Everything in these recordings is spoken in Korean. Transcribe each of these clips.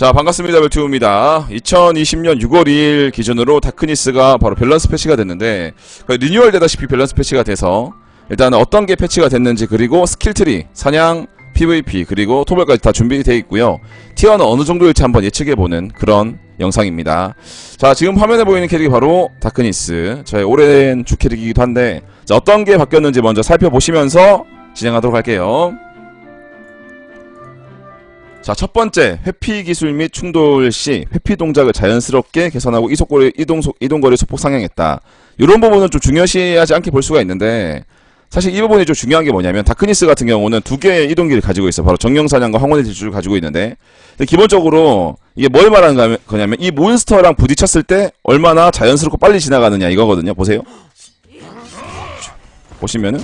자 반갑습니다. 벨튜입니다. 2020년 6월 2일 기준으로 다크니스가 바로 밸런스 패치가 됐는데 리뉴얼 되다시피 밸런스 패치가 돼서 일단 어떤 게 패치가 됐는지 그리고 스킬트리 사냥 PVP 그리고 토벌까지 다 준비되어 있고요. 티어는 어느 정도일지 한번 예측해보는 그런 영상입니다. 자 지금 화면에 보이는 캐릭이 바로 다크니스. 저의 오랜 주 캐릭이기도 한데 자, 어떤 게 바뀌었는지 먼저 살펴보시면서 진행하도록 할게요 자, 첫 번째, 회피 기술 및 충돌 시 회피 동작을 자연스럽게 개선하고 이속거리, 이동, 속, 이동거리 소폭 상향했다. 이런 부분은 좀 중요시하지 않게 볼 수가 있는데, 사실 이 부분이 좀 중요한 게 뭐냐면, 다크니스 같은 경우는 두 개의 이동기를 가지고 있어. 바로 정령사냥과 황혼의 질주를 가지고 있는데, 기본적으로 이게 뭘 말하는 거냐면, 이 몬스터랑 부딪혔을 때 얼마나 자연스럽고 빨리 지나가느냐 이거거든요. 보세요. 보시면은,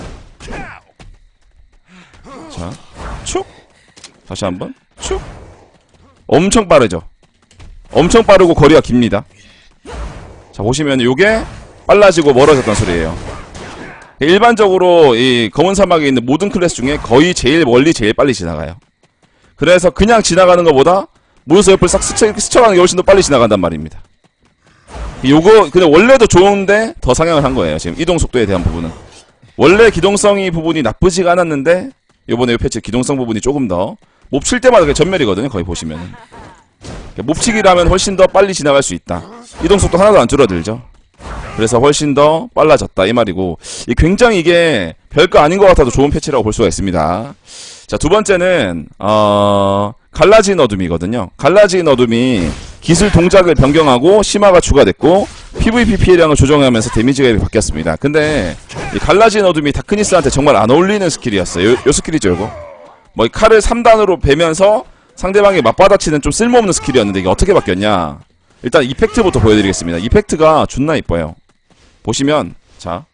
자, 축! 다시 한번. 슉. 엄청 빠르죠. 엄청 빠르고 거리가 깁니다. 자 보시면 요게 빨라지고 멀어졌던 소리예요. 일반적으로 이 검은 사막에 있는 모든 클래스 중에 거의 제일 멀리 제일 빨리 지나가요. 그래서 그냥 지나가는 것보다 몬스터 옆을 싹 스쳐, 스쳐가는 게 훨씬 더 빨리 지나간단 말입니다. 요거 근데 원래도 좋은데 더 상향을 한 거예요 지금. 이동 속도에 대한 부분은. 원래 기동성이 부분이 나쁘지가 않았는데 요번에 요 패치 기동성 부분이 조금 더 몹칠 때마다 전멸이거든요 거의 보시면 몹치기라면 훨씬 더 빨리 지나갈 수 있다. 이동 속도 하나도 안 줄어들죠. 그래서 훨씬 더 빨라졌다 이 말이고. 이 굉장히 이게 별거 아닌 것 같아도 좋은 패치라고 볼 수가 있습니다. 자 두 번째는 어 갈라진 어둠이거든요. 갈라진 어둠이 기술 동작을 변경하고 심화가 추가됐고 PVP 피해량을 조정하면서 데미지 가 바뀌었습니다. 근데 이 갈라진 어둠이 다크니스한테 정말 안 어울리는 스킬이었어요. 요, 요 스킬이죠 이거 뭐 이 칼을 3단으로 베면서 상대방이 맞받아치는 좀 쓸모없는 스킬이었는데 이게 어떻게 바뀌었냐? 일단 이펙트부터 보여드리겠습니다. 이펙트가 존나 이뻐요. 보시면 자.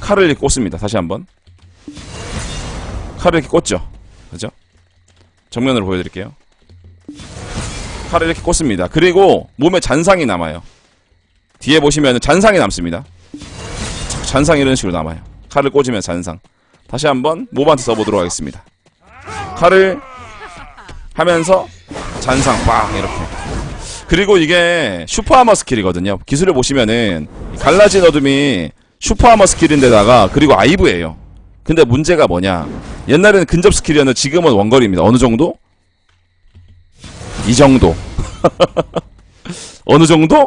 칼을 이렇게 꽂습니다. 다시 한번. 칼을 이렇게 꽂죠. 그죠? 정면으로 보여드릴게요. 칼을 이렇게 꽂습니다. 그리고 몸에 잔상이 남아요. 뒤에 보시면 잔상이 남습니다. 잔상이 이런 식으로 남아요. 칼을 꽂으면 잔상 다시 한번 모브한테 써보도록 하겠습니다. 칼을 하면서 잔상 빵 이렇게 그리고 이게 슈퍼하머 스킬이거든요. 기술을 보시면은 갈라진 어둠이 슈퍼하머 스킬인데다가 그리고 아이브예요. 근데 문제가 뭐냐 옛날에는 근접 스킬이었는데 지금은 원거리입니다. 어느 정도? 이 정도 어느 정도?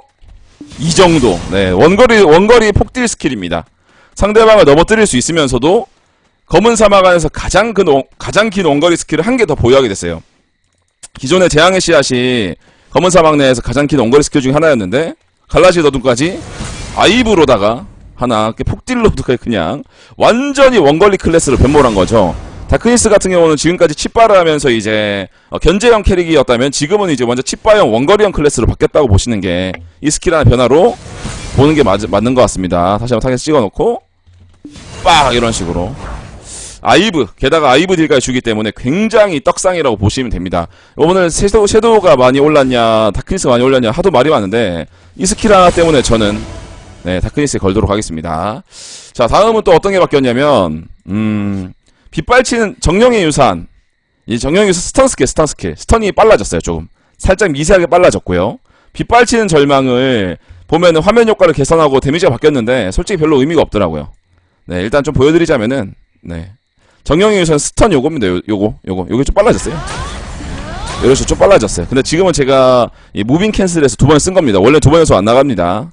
이 정도 네 원거리 원거리 폭딜 스킬입니다. 상대방을 넘어뜨릴 수 있으면서도 검은 사막 안에서 가장 그 원- 가장 긴 원거리 스킬을 한 개 더 보유하게 됐어요. 기존의 재앙의 씨앗이 검은 사막 내에서 가장 긴 원거리 스킬 중에 하나였는데 갈라지 너둠까지 아이브로다가 하나 폭딜로도 그냥 완전히 원거리 클래스로 변모한 거죠. 다크니스 같은 경우는 지금까지 칩바를 하면서 이제 어, 견제형 캐릭이었다면 지금은 이제 완전 칩바형 원거리형 클래스로 바뀌었다고 보시는 게 이 스킬 하나 변화로 보는 게 맞, 맞는 것 같습니다. 다시 한번 타겟 찍어놓고 빡 이런 식으로 아이브 게다가 아이브 딜까지 주기 때문에 굉장히 떡상이라고 보시면 됩니다. 오늘 섀도우, 섀도우가 많이 올랐냐 다크니스가 많이 올랐냐 하도 말이 많은데 이 스킬 하나 때문에 저는 네 다크니스에 걸도록 하겠습니다. 자 다음은 또 어떤 게 바뀌었냐면 음 빗발치는 정령의 유산 이 정령의 유산 스턴 스킬 스턴 스킬 스턴이 빨라졌어요 조금 살짝 미세하게 빨라졌고요. 빗발치는 절망을 보면은 화면 효과를 개선하고 데미지가 바뀌었는데 솔직히 별로 의미가 없더라고요. 네 일단 좀 보여드리자면은 네 정영이 유선 스턴 요겁니다. 요, 요거, 요거, 요게 좀 빨라졌어요. 요래서 좀 빨라졌어요. 근데 지금은 제가 이 무빙 캔슬해서 두 번 쓴 겁니다. 원래 두 번에서 안 나갑니다.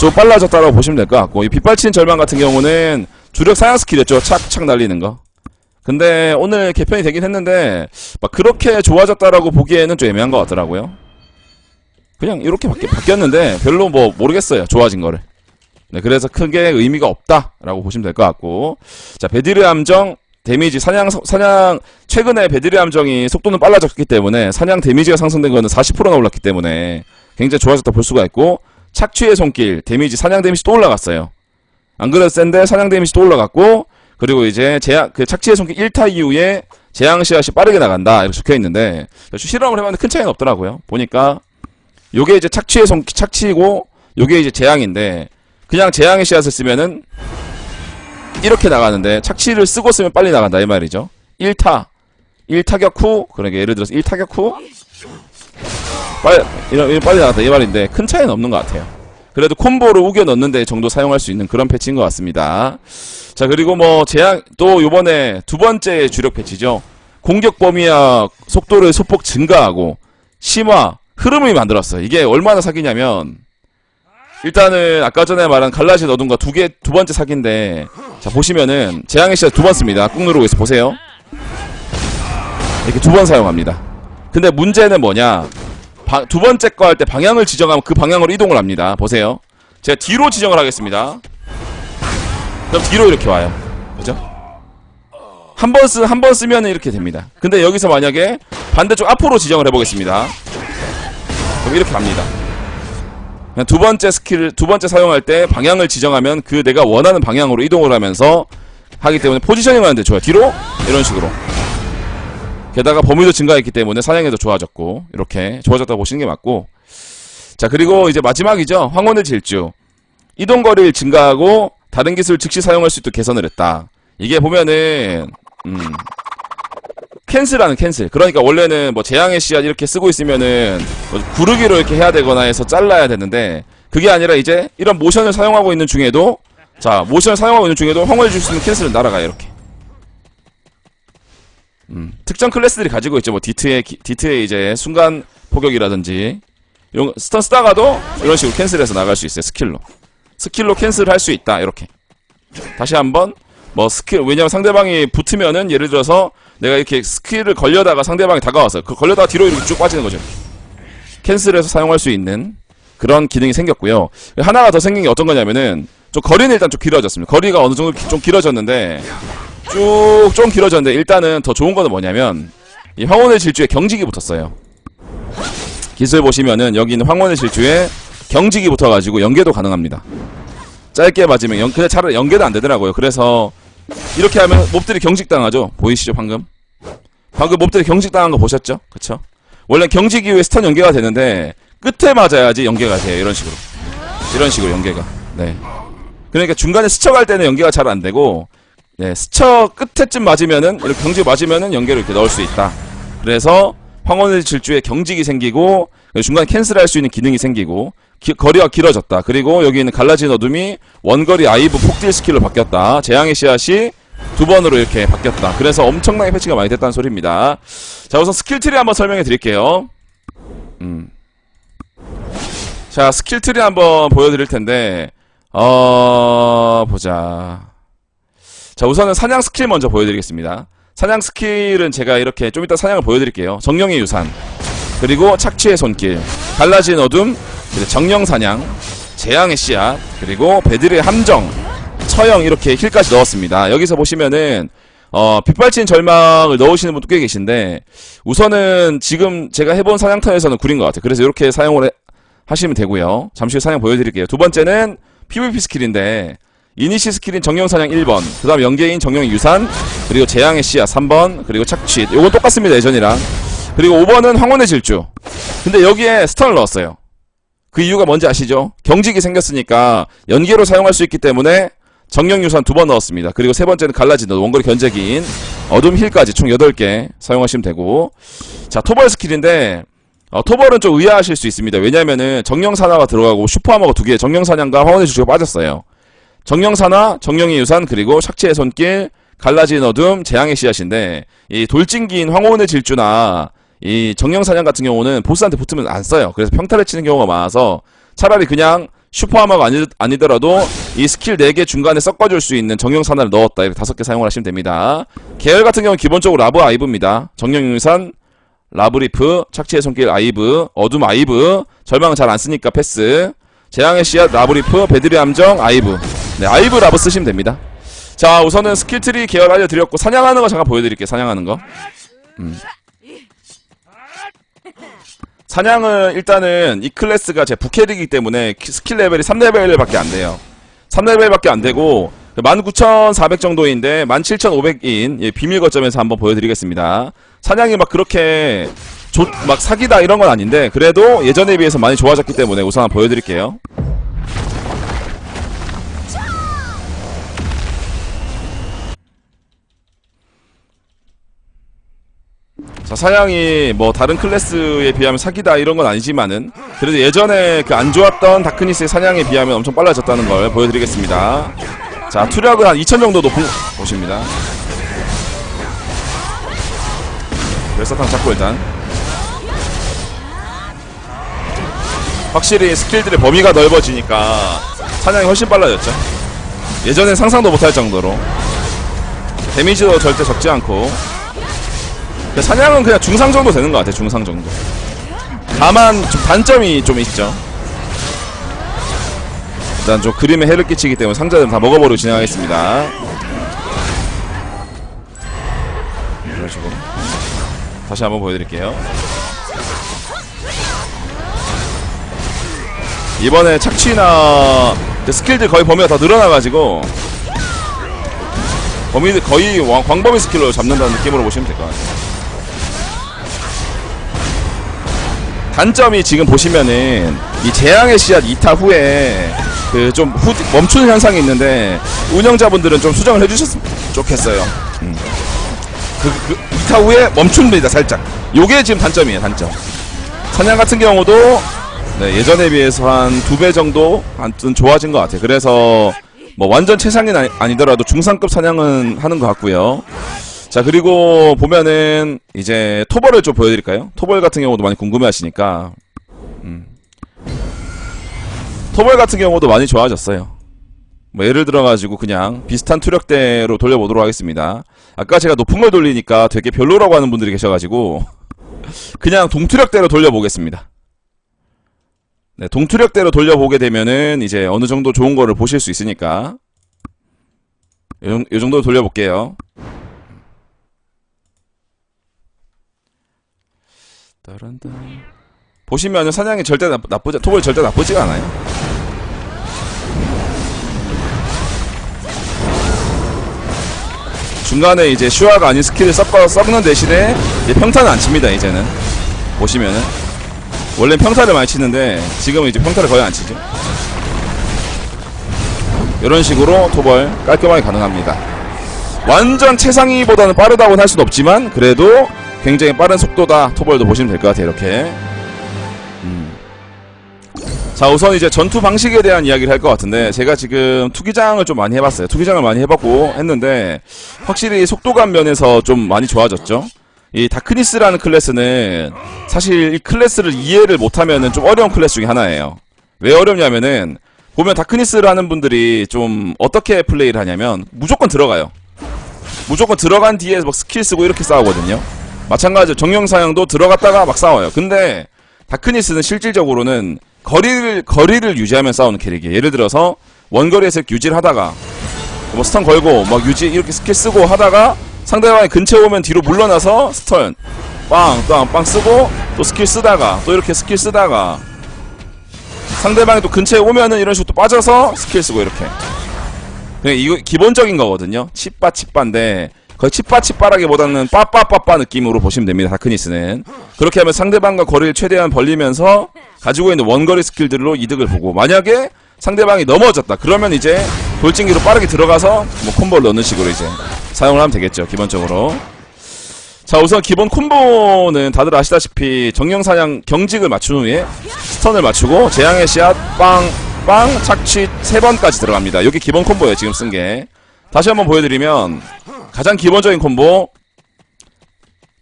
좀 빨라졌다라고 보시면 될 것 같고 이 빗발치는 절망 같은 경우는 주력 사양 스킬이었죠. 착착 날리는 거. 근데 오늘 개편이 되긴 했는데 막 그렇게 좋아졌다라고 보기에는 좀 애매한 것 같더라고요. 그냥 이렇게 바뀌, 바뀌었는데 별로 뭐 모르겠어요. 좋아진 거를. 네, 그래서 크게 의미가 없다라고 보시면 될 것 같고 자 베디르 함정 데미지 사냥 사냥 최근에 베디르 함정이 속도는 빨라졌기 때문에 사냥 데미지가 상승된 거는 40%나 올랐기 때문에 굉장히 좋아졌다 볼 수가 있고 착취의 손길 데미지 사냥 데미지 또 올라갔어요. 안 그래도 센데 사냥 데미지 또 올라갔고 그리고 이제 제약 그 착취의 손길 1타 이후에 재앙 씨앗이 빠르게 나간다 이렇게 적혀 있는데 실험을 해봤는데 큰 차이는 없더라고요. 보니까 요게 이제 착취의 손 착취고 요게 이제 재앙인데 그냥 재앙의 씨앗을 쓰면은 이렇게 나가는데 착취를 쓰고 쓰면 빨리 나간다 이 말이죠. 1타 1타격 후 그러니까 예를 들어서 1타격 후 빨리 이런, 빨리 나갔다 이 말인데 큰 차이는 없는 것 같아요. 그래도 콤보를 우겨 넣는데 정도 사용할 수 있는 그런 패치인 것 같습니다. 자 그리고 뭐 제약 또 요번에 두 번째 주력 패치죠. 공격 범위와 속도를 소폭 증가하고 심화 흐름을 만들었어요. 이게 얼마나 사기냐면 일단은 아까 전에 말한 갈라진 어둠과 두 개 두 번째 사기인데 자 보시면은 재앙의 시작 두 번 씁니다. 꾹 누르고 있어 보세요. 이렇게 두 번 사용합니다. 근데 문제는 뭐냐? 바- 두 번째 거 할 때 방향을 지정하면 그 방향으로 이동을 합니다. 보세요. 제가 뒤로 지정을 하겠습니다. 그럼 뒤로 이렇게 와요. 그죠? 한 번 쓰, 한 번 쓰면 이렇게 됩니다. 근데 여기서 만약에 반대쪽 앞으로 지정을 해보겠습니다. 그럼 이렇게 갑니다. 두 번째 스킬을, 두 번째 사용할 때 방향을 지정하면 그 내가 원하는 방향으로 이동을 하면서 하기 때문에 포지셔닝 하는데 좋아요. 뒤로? 이런 식으로. 게다가 범위도 증가했기 때문에 사냥에도 좋아졌고, 이렇게 좋아졌다고 보시는 게 맞고. 자, 그리고 이제 마지막이죠. 황혼의 질주. 이동거리를 증가하고 다른 기술을 즉시 사용할 수 있도록 개선을 했다. 이게 보면은 음 캔슬하는 캔슬. 그러니까 원래는 뭐 재앙의 씨앗 이렇게 쓰고 있으면은 뭐 구르기로 이렇게 해야 되거나 해서 잘라야 되는데 그게 아니라 이제 이런 모션을 사용하고 있는 중에도 자 모션을 사용하고 있는 중에도 황홀 줄수 있는 캔슬을 날아가요 이렇게. 음 특정 클래스들이 가지고 있죠. 뭐 디트의 기- 디트의 이제 순간 포격이라든지 이런 스턴 쓰다가도 이런 식으로 캔슬해서 나갈 수 있어요 스킬로. 스킬로 캔슬할 수 있다 이렇게 다시 한번 뭐 스킬 왜냐면 상대방이 붙으면은 예를 들어서 내가 이렇게 스킬을 걸려다가 상대방이 다가와서 그 걸려다가 뒤로 이렇게 쭉 빠지는 거죠. 캔슬해서 사용할 수 있는 그런 기능이 생겼고요. 하나가 더 생긴 게 어떤 거냐면은 좀 거리는 일단 좀 길어졌습니다. 거리가 어느 정도 기- 좀 길어졌는데 쭉 좀 길어졌는데 일단은 더 좋은 거는 뭐냐면 이 황혼의 질주에 경직이 붙었어요. 기술 보시면은 여기 있는 황혼의 질주에 경직이 붙어가지고 연계도 가능합니다. 짧게 맞으면 연, 근데 차라리 연계도 안 되더라고요. 그래서 이렇게 하면 몹들이 경직당하죠. 보이시죠 방금? 방금 몹들이 경직당한 거 보셨죠? 그쵸? 원래 경직 이후에 스턴 연계가 되는데 끝에 맞아야지 연계가 돼요. 이런 식으로. 이런 식으로 연계가. 네. 그러니까 중간에 스쳐갈 때는 연계가 잘 안 되고 네, 스쳐 끝에쯤 맞으면은 이렇게 경직 맞으면은 연계를 이렇게 넣을 수 있다. 그래서 황혼의 질주에 경직이 생기고 중간에 캔슬할 수 있는 기능이 생기고 기- 거리가 길어졌다. 그리고 여기 있는 갈라진 어둠이 원거리 아이브 폭딜 스킬로 바뀌었다. 재앙의 씨앗이 두 번으로 이렇게 바뀌었다. 그래서 엄청나게 패치가 많이 됐다는 소리입니다. 자, 우선 스킬 트리 한번 설명해 드릴게요. 음. 자, 스킬 트리 한번 보여드릴 텐데, 어, 보자. 자, 우선은 사냥 스킬 먼저 보여드리겠습니다. 사냥 스킬은 제가 이렇게 좀 이따 사냥을 보여드릴게요. 정령의 유산, 그리고 착취의 손길, 갈라진 어둠, 그리고 정령 사냥, 재앙의 씨앗, 그리고 배들의 함정, 처형 이렇게 힐까지 넣었습니다. 여기서 보시면은 어, 빗발친 절망을 넣으시는 분도 꽤 계신데 우선은 지금 제가 해본 사냥터에서는 구린 것 같아요. 그래서 이렇게 사용을 해- 하시면 되고요. 잠시 후 사냥 보여드릴게요. 두 번째는 PVP 스킬인데 이니시 스킬인 정령사냥 1번 그 다음 연계인 정령의 유산 그리고 재앙의 씨앗 3번 그리고 착취 요건 똑같습니다 예전이랑 그리고 5번은 황혼의 질주 근데 여기에 스턴을 넣었어요 그 이유가 뭔지 아시죠? 경직이 생겼으니까 연계로 사용할 수 있기 때문에 정령 유산 두 번 넣었습니다. 그리고 세 번째는 갈라진 원거리 견제기인 어둠 힐까지 총 8개 사용하시면 되고. 자 토벌 스킬인데 어, 토벌은 좀 의아하실 수 있습니다. 왜냐면은 정령사나가 들어가고 슈퍼하머가 두 개 정령사냥과 황혼의 질주가 빠졌어요. 정령사나, 정령의 유산, 그리고 삭제의 손길, 갈라진 어둠, 재앙의 씨앗인데 이 돌진기인 황혼의 질주나 이 정령 사냥 같은 경우는 보스한테 붙으면 안 써요. 그래서 평타를 치는 경우가 많아서 차라리 그냥 슈퍼하머가 아니, 아니더라도 이 스킬 4개 중간에 섞어줄 수 있는 정령사나를 넣었다. 이렇게 5개 사용을 하시면 됩니다. 계열 같은 경우는 기본적으로 라브 아이브입니다. 정령의 유산, 라브리프, 착취의 손길 아이브, 어둠 아이브, 절망은 잘 안 쓰니까 패스, 재앙의 씨앗, 라브리프, 베드리 함정, 아이브. 네, 아이브 라브 쓰시면 됩니다. 자, 우선은 스킬트리 계열 알려드렸고, 사냥하는 거 잠깐 보여드릴게요, 사냥하는 거. 음. 사냥은 일단은 이 클래스가 제 부캐리기 때문에 키- 스킬 레벨이 3레벨밖에 안 돼요. 3레벨밖에 안 되고, 19,400 정도인데, 17,500인 예, 비밀 거점에서 한번 보여드리겠습니다. 사냥이 막 그렇게 조, 막 사기다 이런 건 아닌데, 그래도 예전에 비해서 많이 좋아졌기 때문에 우선 한번 보여드릴게요. 자 사냥이 뭐 다른 클래스에 비하면 사기다 이런 건 아니지만은 그래도 예전에 그 안 좋았던 다크니스의 사냥에 비하면 엄청 빨라졌다는 걸 보여드리겠습니다. 자 투력은 한 2000 정도 높은 곳입니다. 열사탕 잡고 일단 확실히 스킬들의 범위가 넓어지니까 사냥이 훨씬 빨라졌죠. 예전엔 상상도 못할 정도로 데미지도 절대 적지 않고 그 사냥은 그냥 중상 정도 되는 것 같아 중상 정도. 다만 좀 단점이 좀 있죠. 일단 좀 그림에 해를 끼치기 때문에 상자들은 다 먹어버리고 진행하겠습니다. 이런 식으로 다시 한번 보여드릴게요. 이번에 착취나 그 스킬들 거의 범위가 더 늘어나가지고 범위들 거의 왕- 광범위 스킬로 잡는다는 느낌으로 보시면 될 것 같아요 단점이 지금 보시면은 이 재앙의 씨앗 2타 후에 그 좀 멈추는 현상이 있는데 운영자분들은 좀 수정을 해주셨으면 좋겠어요. 음. 그, 그 2타 후에 멈춥니다 살짝. 요게 지금 단점이에요 단점. 사냥 같은 경우도 네, 예전에 비해서 한 두 배 정도 아무튼 좋아진 것 같아요. 그래서 뭐 완전 최상은 아니, 아니더라도 중상급 사냥은 하는 것 같고요. 자 그리고 보면은 이제 토벌을 좀 보여드릴까요? 토벌 같은 경우도 많이 궁금해하시니까 음. 토벌 같은 경우도 많이 좋아졌어요. 뭐 예를 들어가지고 그냥 비슷한 투력대로 돌려보도록 하겠습니다. 아까 제가 높은 걸 돌리니까 되게 별로라고 하는 분들이 계셔가지고 그냥 동투력대로 돌려보겠습니다. 네, 동투력대로 돌려보게 되면은 이제 어느 정도 좋은 거를 보실 수 있으니까 요, 정- 요 정도 돌려볼게요. 따란따. 보시면은 사냥이 절대 나, 나쁘지 톱을 절대 나쁘지가 않아요. 중간에 이제 슈아가 아닌 스킬을 섞어 섞는 대신에 이제 평타는 안 칩니다 이제는 보시면은 원래 평타를 많이 치는데 지금은 이제 평타를 거의 안 치죠. 이런 식으로 토벌 깔끔하게 가능합니다. 완전 최상위보다는 빠르다고는 할 수는 없지만 그래도 굉장히 빠른 속도다. 토벌도 보시면 될 것 같아요 이렇게. 음. 자 우선 이제 전투 방식에 대한 이야기를 할 것 같은데 제가 지금 투기장을 좀 많이 해봤어요. 투기장을 많이 해봤고 했는데 확실히 속도감 면에서 좀 많이 좋아졌죠. 이 다크니스라는 클래스는 사실 이 클래스를 이해를 못하면은 좀 어려운 클래스 중에 하나예요. 왜 어렵냐면은 보면 다크니스를 하는 분들이 좀 어떻게 플레이를 하냐면 무조건 들어가요. 무조건 들어간 뒤에 막 스킬 쓰고 이렇게 싸우거든요. 마찬가지로 정령사냥도 들어갔다가 막 싸워요. 근데 다크니스는 실질적으로는 거리를 거리를 유지하면 싸우는 캐릭이에요. 예를 들어서 원거리에서 유지를 하다가 뭐 스턴 걸고 막 유지 이렇게 스킬 쓰고 하다가 상대방이 근처에 오면 뒤로 물러나서 스턴 빵빵빵 쓰고 또 스킬 쓰다가 또 이렇게 스킬 쓰다가 상대방이 또 근처에 오면은 이런 식으로 또 빠져서 스킬 쓰고 이렇게 그냥 이거 기본적인 거거든요. 칩바 칩바인데 거의 칩바 칩바라기보다는 빠빠빠빠 느낌으로 보시면 됩니다. 다크니스는 그렇게 하면 상대방과 거리를 최대한 벌리면서 가지고 있는 원거리 스킬들로 이득을 보고 만약에 상대방이 넘어졌다 그러면 이제 돌진기로 빠르게 들어가서 뭐 콤보를 넣는 식으로 이제 사용을 하면 되겠죠. 기본적으로 자 우선 기본 콤보는 다들 아시다시피 정령사냥 경직을 맞춘 후에 스턴을 맞추고 재앙의 씨앗 빵빵 착취 세 번까지 들어갑니다. 여기 기본 콤보예요 지금 쓴 게. 다시 한번 보여드리면 가장 기본적인 콤보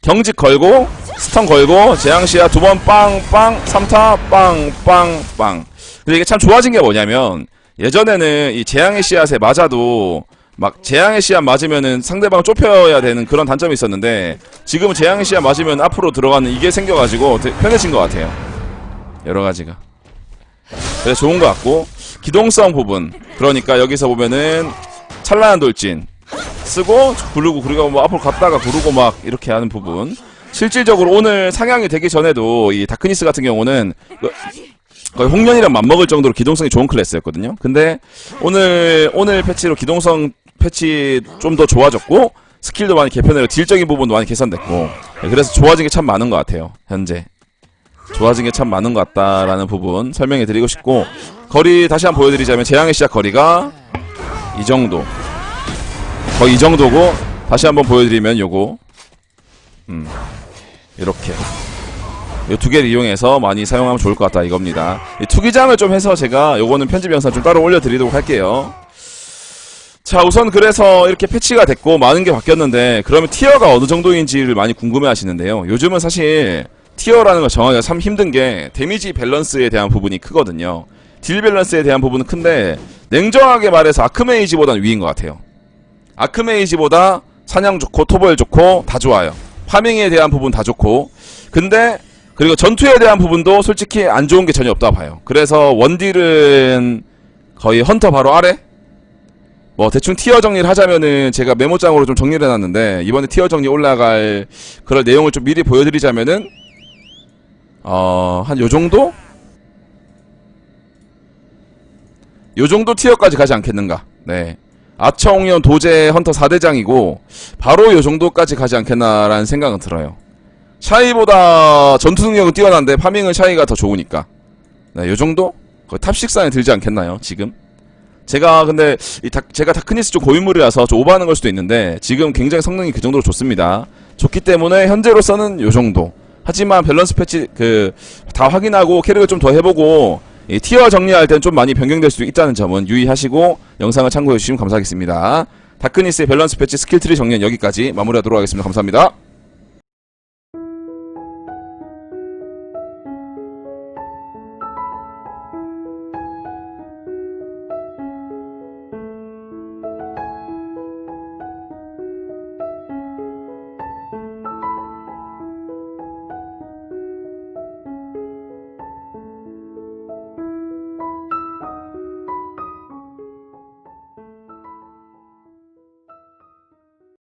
경직 걸고 스턴 걸고 재앙 씨앗 두번 빵빵 3타 빵빵빵. 근데 이게 참 좋아진 게 뭐냐면 예전에는 이 재앙의 씨앗에 맞아도 막 재앙의 씨앗 맞으면은 상대방 좁혀야 되는 그런 단점이 있었는데 지금은 재앙의 씨앗 맞으면 앞으로 들어가는 이게 생겨가지고 편해진 것 같아요. 여러 가지가. 그래서 좋은 것 같고 기동성 부분 그러니까 여기서 보면은 찬란한 돌진 쓰고 구르고 그리고 뭐 앞으로 갔다가 구르고 막 이렇게 하는 부분 실질적으로 오늘 상향이 되기 전에도 이 다크니스 같은 경우는 그- 거의 홍련이랑 맞먹을 정도로 기동성이 좋은 클래스였거든요. 근데 오늘 오늘 패치로 기동성 패치 좀 더 좋아졌고 스킬도 많이 개편해서 딜적인 부분도 많이 개선됐고 네, 그래서 좋아진 게 참 많은 것 같아요. 현재 좋아진 게 참 많은 것 같다라는 부분 설명해 드리고 싶고 거리 다시 한번 보여드리자면 재앙의 시작 거리가 이 정도 거의 이 정도고 다시 한번 보여드리면 요거 음 이렇게 이두 개를 이용해서 많이 사용하면 좋을 것 같다 이겁니다. 이 투기장을 좀 해서 제가 요거는 편집 영상 좀 따로 올려드리도록 할게요. 자 우선 그래서 이렇게 패치가 됐고 많은 게 바뀌었는데 그러면 티어가 어느 정도인지를 많이 궁금해 하시는데요. 요즘은 사실 티어라는 걸 정하기가 참 힘든 게 데미지 밸런스에 대한 부분이 크거든요. 딜 밸런스에 대한 부분은 큰데 냉정하게 말해서 아크메이지보다는 위인 것 같아요. 아크메이지보다 사냥 좋고 토벌 좋고 다 좋아요. 파밍에 대한 부분 다 좋고 근데 그리고 전투에 대한 부분도 솔직히 안 좋은 게 전혀 없다 봐요. 그래서 원딜은 거의 헌터 바로 아래? 뭐 대충 티어 정리를 하자면은 제가 메모장으로 좀 정리를 해놨는데 이번에 티어 정리 올라갈 그럴 내용을 좀 미리 보여드리자면은 어 한 요 정도? 요 정도 티어까지 가지 않겠는가? 네. 아청년 도제 헌터 4대장이고 바로 요 정도까지 가지 않겠나라는 생각은 들어요. 샤이보다 전투 능력은 뛰어난데 파밍은 샤이가 더 좋으니까. 네, 요 정도? 거의 탑6 안에 들지 않겠나요, 지금? 제가 근데 이 다, 제가 다크니스 좀 고인물이라서 좀 오버하는 걸 수도 있는데 지금 굉장히 성능이 그 정도로 좋습니다. 좋기 때문에 현재로서는 요 정도. 하지만 밸런스 패치 그 다 확인하고 캐릭을 좀 더 해보고 이 티어 정리할 땐좀 많이 변경될 수도 있다는 점은 유의하시고 영상을 참고해 주시면 감사하겠습니다. 다크니스의 밸런스 패치 스킬트리 정리는 여기까지 마무리하도록 하겠습니다. 감사합니다.